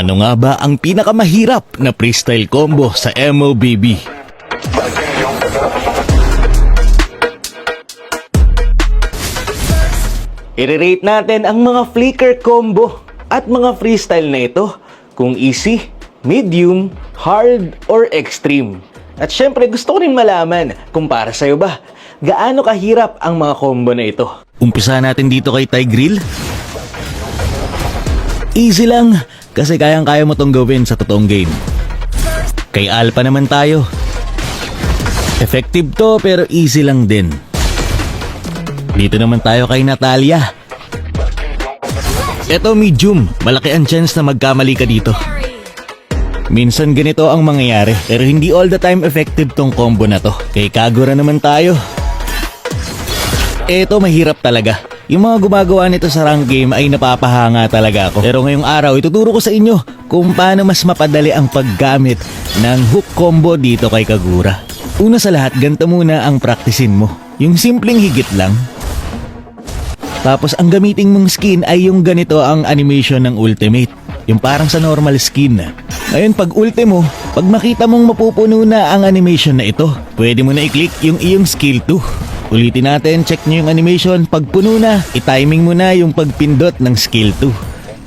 Ano nga ba ang pinakamahirap na freestyle combo sa MOBB? I-rate natin ang mga flicker combo at mga freestyle na ito kung easy, medium, hard, or extreme. At syempre gusto ko rin malaman kung para sa'yo ba, gaano kahirap ang mga combo na ito. Umpisa natin dito kay Tigril. Easy lang, kasi kayang-kaya mo tong gawin sa totoong game. Kay Alpha naman tayo. Effective to pero easy lang din. Dito naman tayo kay Natalia. Eto medium, malaki ang chance na magkamali ka dito. Minsan ganito ang mangyayari, pero hindi all the time effective tong combo na to. Kay Kagura naman tayo. Eto mahirap talaga. Yung mga gumagawa nito sa rank game ay napapahanga talaga ako. Pero ngayong araw, ituturo ko sa inyo kung paano mas mapadali ang paggamit ng hook combo dito kay Kagura. Una sa lahat, ganito muna ang praktisin mo. Yung simpleng higit lang. Tapos ang gamitin mong skin ay yung ganito ang animation ng ultimate. Yung parang sa normal skin. Ngayon pag ultimo, pag makita mong mapupuno na ang animation na ito, pwede mo na i-click yung iyong skill 2. Ulitin natin, check nyo yung animation. Pag puno na, i-timing mo na yung pagpindot ng skill 2.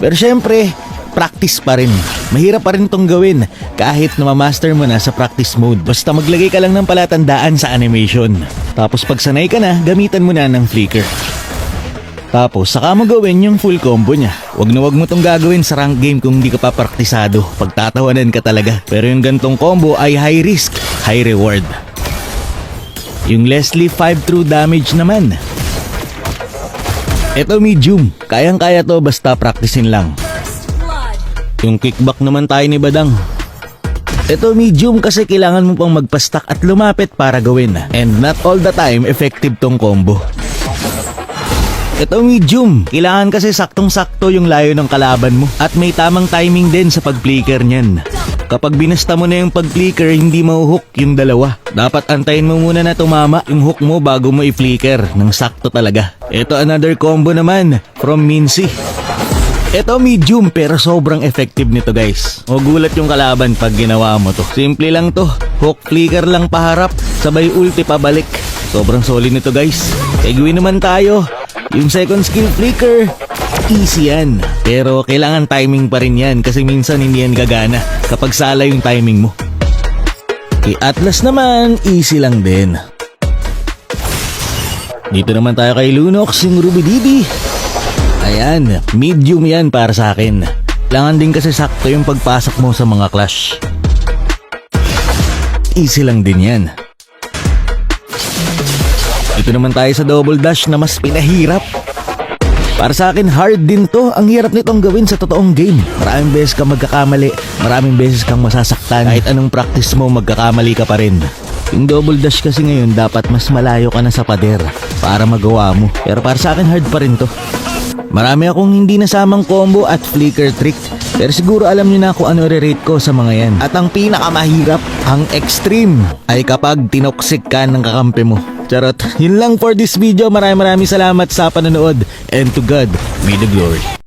Pero syempre, practice pa rin. Mahirap pa rin tong gawin kahit na ma-master mo na sa practice mode. Basta maglagay ka lang ng palatandaan sa animation. Tapos pag sanay ka na, gamitan mo na ng flicker. Tapos, saka mo gawin yung full combo niya. Wag na wag mo tong gagawin sa rank game kung di ka pa praktisado. Pagtatawanan ka talaga. Pero yung gantong combo ay high risk, high reward. Yung Leslie 5 true damage naman. Ito medium. Kayang-kaya to basta praktisin lang. Yung kickback naman tayo ni Badang. Ito medium kasi kailangan mo pang magpastak at lumapit para gawin. And not all the time effective tong combo. Ito medium. Kailangan kasi saktong-sakto yung layo ng kalaban mo. At may tamang timing din sa pag-flicker niyan. Kapag binasta mo na yung pag-flicker, hindi mahuhook yung dalawa. Dapat antayin mo muna na tumama yung hook mo bago mo i-flicker ng sakto talaga. Ito another combo naman from Mincy. Ito medium pero sobrang effective nito guys. Magulat yung kalaban pag ginawa mo to. Simple lang to. Hook flicker lang paharap, sabay ulti pabalik. Sobrang solid nito guys. Egwin naman tayo. Yung second skill flicker, easy yan. Pero kailangan timing pa rin yan kasi minsan hindi yan gagana kapag sala yung timing mo. Kay Atlas naman, easy lang din. Dito naman tayo kay Lunox, yung Ruby Didi. Ayan, medium yan para sa akin. Kailangan din kasi sakto yung pagpasok mo sa mga clash. Easy lang din yan. Ito naman tayo sa double dash na mas pinahirap. Para sa akin, hard din to. Ang hirap nitong gawin sa totoong game. Maraming beses kang magkakamali, maraming beses kang masasaktan. Kahit anong practice mo, magkakamali ka pa rin. Yung double dash kasi ngayon, dapat mas malayo ka na sa pader para magawa mo. Pero para sa akin, hard pa rin to. Marami akong hindi nasamang combo at flicker trick. Pero siguro alam niyo na kung ano re-rate ko sa mga yan. At ang pinakamahirap, ang extreme, ay kapag tinoksik ka ng kakampi mo. Charot. Yun lang for this video. Maraming maraming salamat sa panonood. And to God, be the glory.